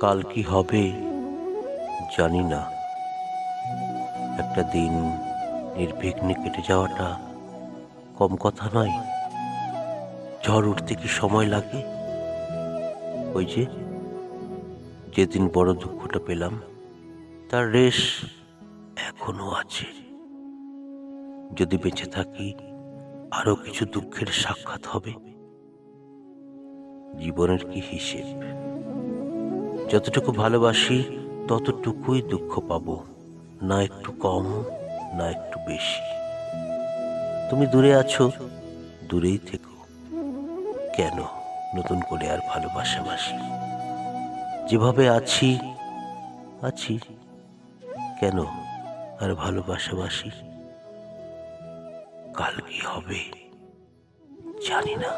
কাল কি হবে জানি না। একটা দিন নির্বিঘ্নে কেটে যাওয়াটা কম কথা নয়। ঝড় উঠতে কি সময় লাগে? ওই যে, যেদিন বড় দুঃখটা পেলাম, তার রেশ এখনও আছে। যদি বেঁচে থাকি আরও কিছু দুঃখের সাক্ষাৎ হবে। জীবনের কি হিসেব? যতটুকু ভালোবাসি, ততটুকুই দুঃখ পাবো। না একটু কম, না একটু বেশি। তুমি দূরে আছো, দূরেই থেকো। কেন নতুন করে আর ভালোবাসাবাসি যেভাবে আছি আছি। কেন আর ভালোবাসাবাসি কাল কি হবে? জানি না।